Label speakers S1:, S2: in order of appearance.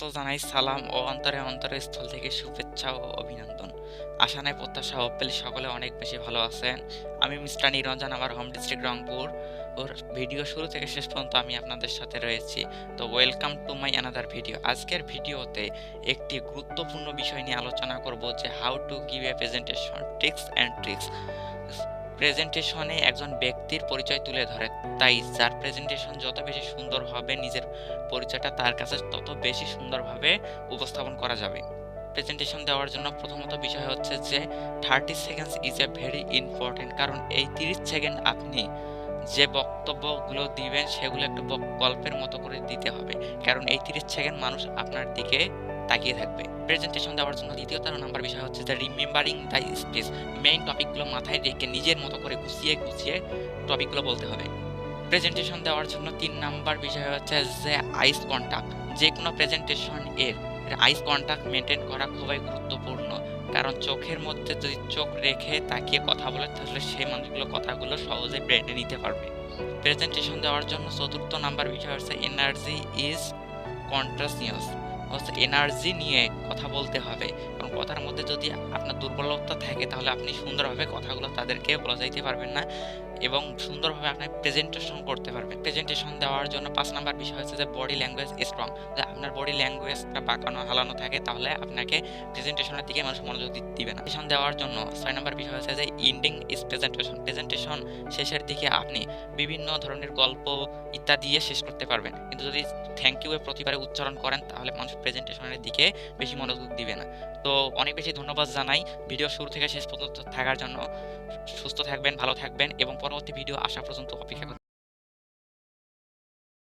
S1: প্রথমত জানাই, সালাম ও অন্তরে অন্তরে স্থল থেকে শুভেচ্ছা ও অভিনন্দন। আশা নাই, প্রত্যাশা হোপেলি সকলে অনেক বেশি ভালো আছেন। আমি মিস্টার নিরঞ্জন, আমার হোম ডিস্ট্রিক্ট রংপুর। ওর ভিডিও শুরু থেকে শেষ পর্যন্ত আমি আপনাদের সাথে রয়েছি। তো welcome to my another video আজকের ভিডিওতে একটি গুরুত্বপূর্ণ বিষয় নিয়ে আলোচনা করব যে how to give a presentation tricks and tricks প্রেজেন্টেশনে একজন ব্যক্তির পরিচয় তুলে ধরে। তাই যার প্রেজেন্টেশন যত বেশি সুন্দর হবে নিজের পরিচয়টা তার কাছে তত বেশি সুন্দরভাবে উপস্থাপন করা যাবে। প্রেজেন্টেশন দেওয়ার জন্য প্রথমত বিষয় হচ্ছে যে thirty seconds is a very important কারণ এই তিরিশ সেকেন্ড আপনি যে বক্তব্যগুলো দিবেন সেগুলো একটু গল্পের মতো করে দিতে হবে। কারণ এই তিরিশ সেকেন্ড মানুষ আপনার দিকে তাকিয়ে থাকবে। প্রেজেন্টেশন দেওয়ার জন্য দ্বিতীয় তেরো নাম্বার বিষয় হচ্ছে যে রিমেম্বারিং দ্য স্পেস মেইন টপিকগুলো মাথায় রেখে নিজের মতো করে গুছিয়ে গুছিয়ে টপিকগুলো বলতে হবে। প্রেজেন্টেশন দেওয়ার জন্য তিন নাম্বার বিষয় হচ্ছে যে আইস কন্টাক্ট যে কোনো প্রেজেন্টেশন এর আইস কন্টাক্ট মেনটেন করা খুবই গুরুত্বপূর্ণ। কারণ চোখের মধ্যে যদি চোখ রেখে তাকিয়ে কথা বলে, তাহলে সেই মানুষগুলো কথাগুলো সহজে ব্রেনে নিতে পারবে। প্রেজেন্টেশন দেওয়ার জন্য চতুর্থ নাম্বার বিষয় হচ্ছে এনার্জি ইজ কন্ট্রাসিয়াস হচ্ছে এনার্জি নিয়ে কথা বলতে হবে। কথার মধ্যে যদি আপনার দুর্বলতা থাকে, তাহলে আপনি সুন্দরভাবে কথাগুলো তাদেরকে বলা যাইতে পারবেন না এবং সুন্দরভাবে আপনি প্রেজেন্টেশন করতে পারবেন। প্রেজেন্টেশন দেওয়ার জন্য পাঁচ নাম্বার বিষয় হচ্ছে যে বডি ল্যাঙ্গুয়েজ স্ট্রং যে আপনার বডি ল্যাঙ্গুয়েজটা পাকানো, হালানো থাকে, তাহলে আপনাকে প্রেজেন্টেশনের দিকে মানুষ মনোযোগ দিবে না। প্রেজেন্টেশন দেওয়ার জন্য ছয় নাম্বার বিষয় হচ্ছে যে ইন্ডিং ইজ প্রেজেন্টেশন প্রেজেন্টেশন শেষের দিকে আপনি বিভিন্ন ধরনের গল্প ইত্যাদি দিয়ে শেষ করতে পারবেন। কিন্তু যদি থ্যাংক ইউ এর প্রতিবারে উচ্চারণ করেন, তাহলে মানুষ প্রেজেন্টেশনের দিকে বেশি মনোযোগ দিবে না। তো অনেক বেশি ধন্যবাদ জানাই। ভিডিও শুরু থেকে শেষ পর্যন্ত থাকার জন্য সুস্থ থাকবেন, ভালো থাকবেন এবং পরবর্তী ভিডিও আসা পর্যন্ত অপেক্ষা